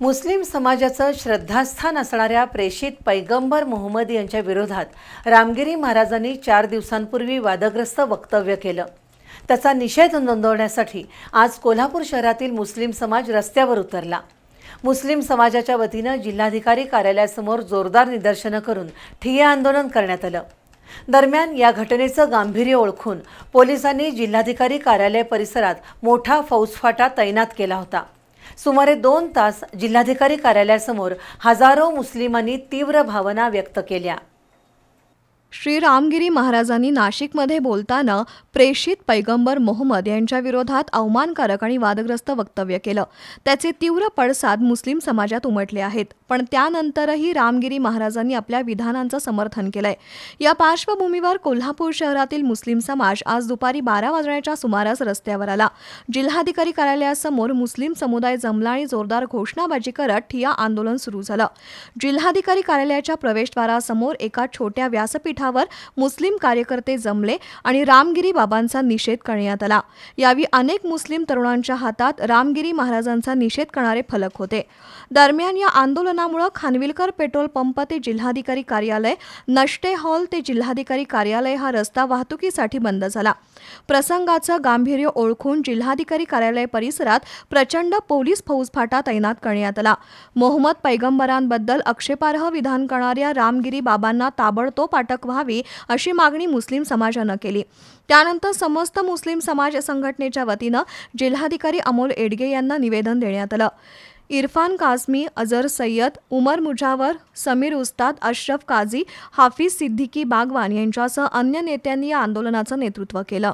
मुस्लिम समाजाचं श्रद्धास्थान असणाऱ्या प्रेषित पैगंबर मोहम्मद यांच्या विरोधात रामगिरी महाराजांनी चार दिवसांपूर्वी वादग्रस्त वक्तव्य केलं. त्याचा निषेध नोंदवण्यासाठी आज कोल्हापूर शहरातील मुस्लिम समाज रस्त्यावर उतरला. मुस्लिम समाजाच्या वतीनं जिल्हाधिकारी कार्यालयासमोर जोरदार निदर्शनं करून ठिय्या आंदोलन करण्यात आलं. दरम्यान या घटनेचं गांभीर्य ओळखून पोलिसांनी जिल्हाधिकारी कार्यालय परिसरात मोठा फौजफाटा तैनात केला होता. सुमारे दोन तास जिल्हाधिकारी कार्यालयासमोर हजारो मुस्लिमांनी तीव्र भावना व्यक्त केल्या. श्री रामगिरी महाराजांनी नाशिकमध्ये बोलताना प्रेषित पैगंबर मोहम्मद यांच्या विरोधात अवमानकारक आणि वादग्रस्त वक्तव्य केलं. त्याचे तीव्र पडसाद मुस्लिम समाजात उमटले आहेत. पण त्यानंतरही रामगिरी महाराजांनी आपल्या विधानांचं समर्थन केलंय. या पार्श्वभूमीवर कोल्हापूर शहरातील मुस्लिम समाज आज दुपारी बारा वाजण्याच्या सुमारास रस्त्यावर आला. जिल्हाधिकारी कार्यालयासमोर मुस्लिम समुदाय जमला आणि जोरदार घोषणाबाजी करत ठिया आंदोलन सुरू झालं. जिल्हाधिकारी कार्यालयाच्या प्रवेशद्वारासमोर एका छोट्या व्यासपीठावर मुस्लिम कार्यकर्ते जमले आणि रामगिरी बाबांचा निषेध करण्यात आला. यावेळी अनेक मुस्लिम तरुणांच्या हातात रामगिरी महाराजांचा निषेध करणारे फलक होते. दरम्यान या आंदोलनामुळे खानविलकर पेट्रोल पंप ते जिल्हाधिकारी कार्यालय नष्टे हॉल ते जिल्हाधिकारी कार्यालय हा रस्ता वाहतुकीसाठी बंद झाला. प्रसंगाचं गांभीर्य ओळखून जिल्हाधिकारी कार्यालय परिसरात प्रचंड पोलीस फौजफाटा तैनात करण्यात आला. मोहम्मद पैगंबरांबद्दल आक्षेपार्ह विधान करणाऱ्या रामगिरी बाबांना ताबडतोब अटक व्हावी अशी मागणी मुस्लिम समाजानं केली. त्यानंतर समस्त मुस्लिम समाज संघटनेच्या वतीनं जिल्हाधिकारी अमोल एडगे यांना निवेदन देण्यात आलं. इरफान कासमी अजर सय्यद उमर मुजावर समीर उस्ताद अशरफ काझी हाफिज सिद्दीकी बागवान यांच्यासह अन्य नेत्यांनी या आंदोलनाचं नेतृत्व केलं.